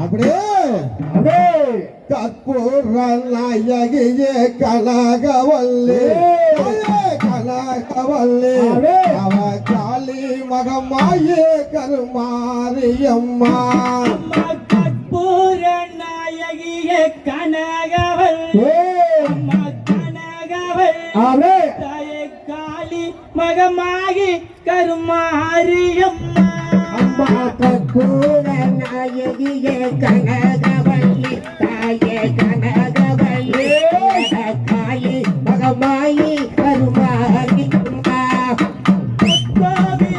அப்படியே கற்பூர நாயகியே கனகவல்லி கனகவல்லி அவ காளி மகமாயே கருமாரியம்மா கருமாரியம்மா அம்மா கற்பூர நாயகியே கனகவல்லி தாயே கனகவல்லி காளி மகமாயி கருமாரி அம்மா கோவில்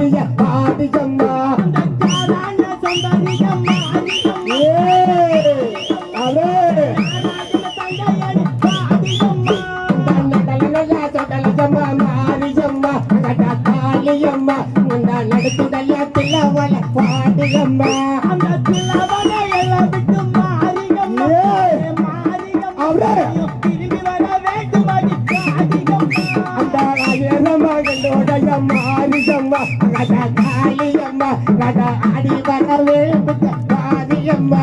சௌந்தரிய பாடியம்மா. காரான பாடியம்மா அந்த திலவன எல்லாம் விட்டு திரும்பி வர அடி பாடியம்மா பாடியம்மா அந்த காளியம்மா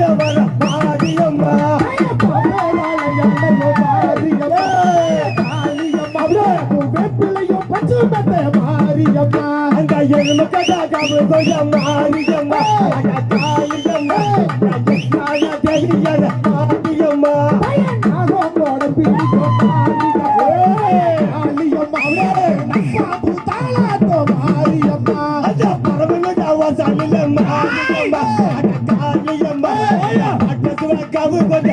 மாரியம்மா அட்டசுவ கவு கொய்ய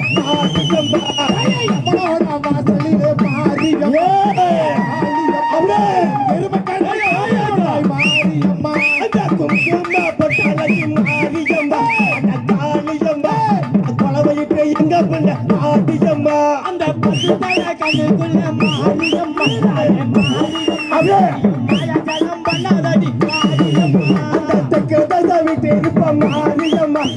வாசலிலே மாரியம்மா அந்த பசுத்தல கண்ணுக்குள்ள மாரியம்மா மாயாஜலம் பண்ணாதடி மாரியம்மா மாரியம்மா மாரியம்மா அப்படியே நெடி நிறக்க வேண்டும் மாரியம்மா அங்க எடுத்து வச்சங்க எல்லச்சம்மா நிஜம்மா அட காளியம்மா மாரியம்மா மாரியம்மா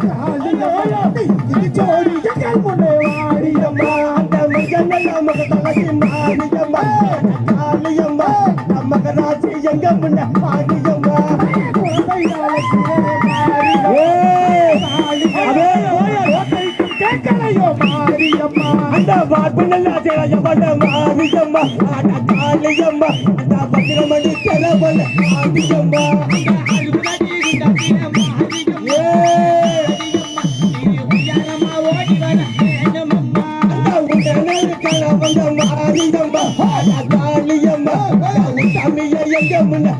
மகனல்ல மக தலசி மாறியம்மா காளியம்மா நம்ம ராசி எங்க முன்ன பாடியம்மா அந்த வார்ப்பு நல்லா செய்யப்பட்ட மாரியம்மா அட காளியம்மா அந்த பத்திரமணி செலவல்ல மாரியம்மா வந்தம்மா மாரியம்மா காளியம்மா தமிழ எங்க முன்ன?